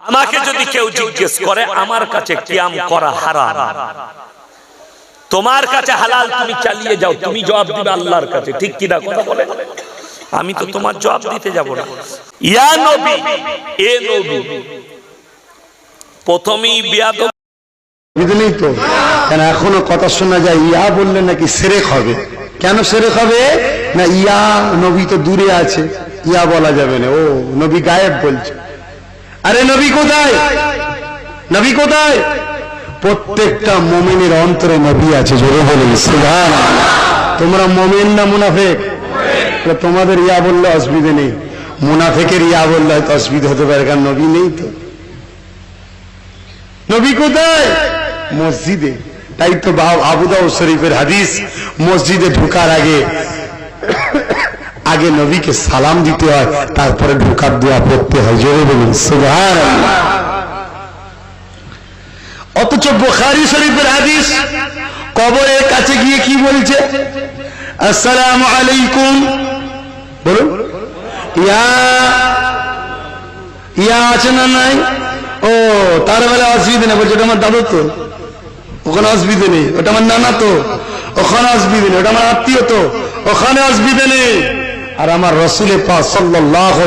আমাকে যদি কেউ জিজ্ঞেস করে আমার কাছে কিয়াম করা হারাম? তোমার কাছে হালাল তুমি চালিয়ে যাও তুমি জবাব দিবে আল্লাহর কাছে। ঠিক কিনা কথা বলে আমি তো তোমার জবাব দিতে যাব না। ইয়া নবী এ নবী। প্রথমেই বিয়াদ বুঝলেই তো? কেন এখনও কথা শোনা যায় ইয়া বললে নাকি সেরেক হবে? কেন সেরেক হবে? না ইয়া নবী তো দূরে আছে ইয়া বলা যাবে না। ও নবী গায়েব বলছে। আরে নবী কোথায়? নবী কোথায়? প্রত্যেকটা মোমেনের অন্তরে নবী আছে, জোরে বলেন সুবহান তোমরা মোমেন না মুনাফেক? তোমাদের ইয়া বললে অসুবিধে নেই। মুনাফেকের ইয়া বললে হয়তো অসুবিধা হতে পারে, কারণ নবী নেই তো। নবী কোথায়? মসজিদে। তাই তো বা- আবু দাউদ শরীফের হাদিস, মসজিদে ঢোকার আগে আগে নবীকে সালাম দিতে হয়, তারপরে ঢোকার দোয়া পড়তে হয়। জোরে বলুন অথচ বুখারী শরীফের হাদিস কবরের কাছে গিয়ে কি বলছে? আসসালামু আলাইকুম। বলুন। ইয়া ইয়া আছে না নাই? ও, তার বেলা অসুবিধা নেই, বলছে ওটা আমার দাদু তো। ওখানে অসুবিধে নেই, ওটা আমার নানা তো। ওখানে অসুবিধে নেই, ওটা আমার আত্মীয় তো। ওখানে অসুবিধে নেই। আর আমার রসুলে সাল্লাল্লাহু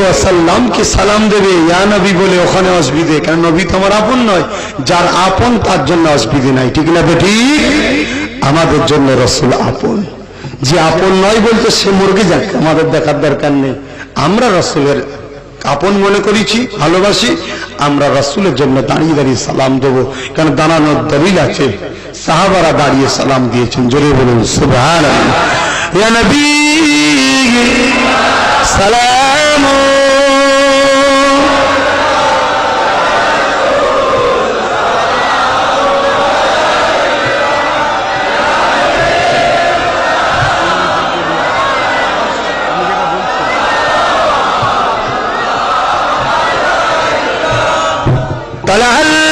ওয়াসাল্লামকে সালাম দেবে নবী বলে ওখানে অসুবিধে। কারণ নবী তো আমার আপন নয়, যার আপন তার জন্য অসুবিধে নাই। ঠিক না বেঠিক আমাদের জন্য রসুল আপন। যে আপন নয় বলতে সে মুরগে যাক, আমাদের দেখার দরকার নেই। আমরা রসুলের আপন মনে করেছি, ভালোবাসি, আমরা রাসূলের জন্য দাঁড়িয়ে দাঁড়িয়ে সালাম দেব। কারণ দাঁড়ানোর দলিল আছে। সাহাবারা দাঁড়িয়ে সালাম দিয়েছেন, জোরে বলুন সুবহান يا نبي سلام. طلع